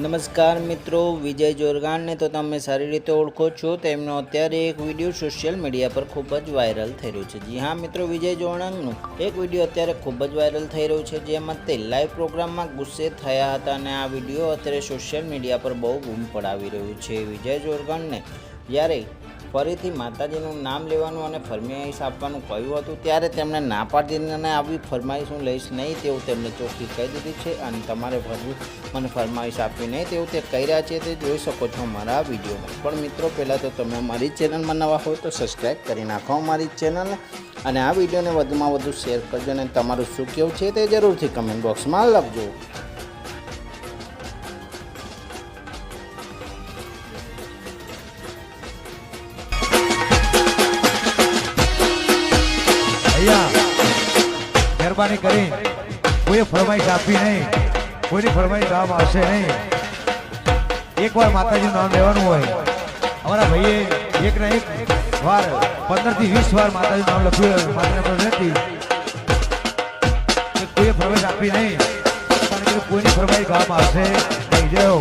નમસ્કાર મિત્રો, વિજય જોરગાણને તો તમે સારી રીતે ઓળખો છો. તેમનો અત્યારે એક વીડિયો સોશિયલ મીડિયા પર ખૂબ જ વાયરલ થઈ રહ્યો છે. જી હા મિત્રો, વિજય જોરગાણનું એક વીડિયો અત્યારે ખૂબ જ વાયરલ થઈ રહ્યો છે, જેમાં તે લાઈવ પ્રોગ્રામમાં ગુસ્સે થયા હતા અને આ વીડિયો અત્યારે સોશિયલ મીડિયા પર બહુ બૂમ પડાવી રહ્યું છે. વિજય જોરગાણને જ્યારે ફરીથી માતાજીનું નામ લેવાનું અને ફરમાઈશ આપવાનું કહ્યું હતું, ત્યારે તેમણે ના પાડીને આવી ફરમાઈશ હું લઈશ નહીં તેવું તેમણે ચોખ્ખી કહી દીધી છે અને તમારે ભરવું મને ફરમાઈશ આપવી નહીં તેવું તે કહી રહ્યા છે, તે જોઈ શકો છો મારા વિડીયોમાં. પણ મિત્રો, પહેલાં તો તમે અમારી ચેનલમાં નવા હોય તો સબસ્ક્રાઈબ કરી નાખો અમારી ચેનલને અને આ વિડીયોને વધુમાં વધુ શેર કરજો અને તમારું શું કેવું છે તે જરૂરથી કમેન્ટ બોક્સમાં લખજો. અહીંયા મહેરબાની કરી. કોઈ ફરમાઈશ આપી નહીં. કોઈની ફરમાઈશ આમ આવશે નહીં. એકવાર માતાજીનું નામ લેવાનું હોય. અમારા ભાઈએ એક ને એક વાર, પંદરથી વીસ વાર માતાજીનું નામ લખ્યું માતાજીના નથી કોઈએ ફરમાઈશ આપી નહીં. કોઈની ફરમાઈશ ગામ આવશે નહીં જયો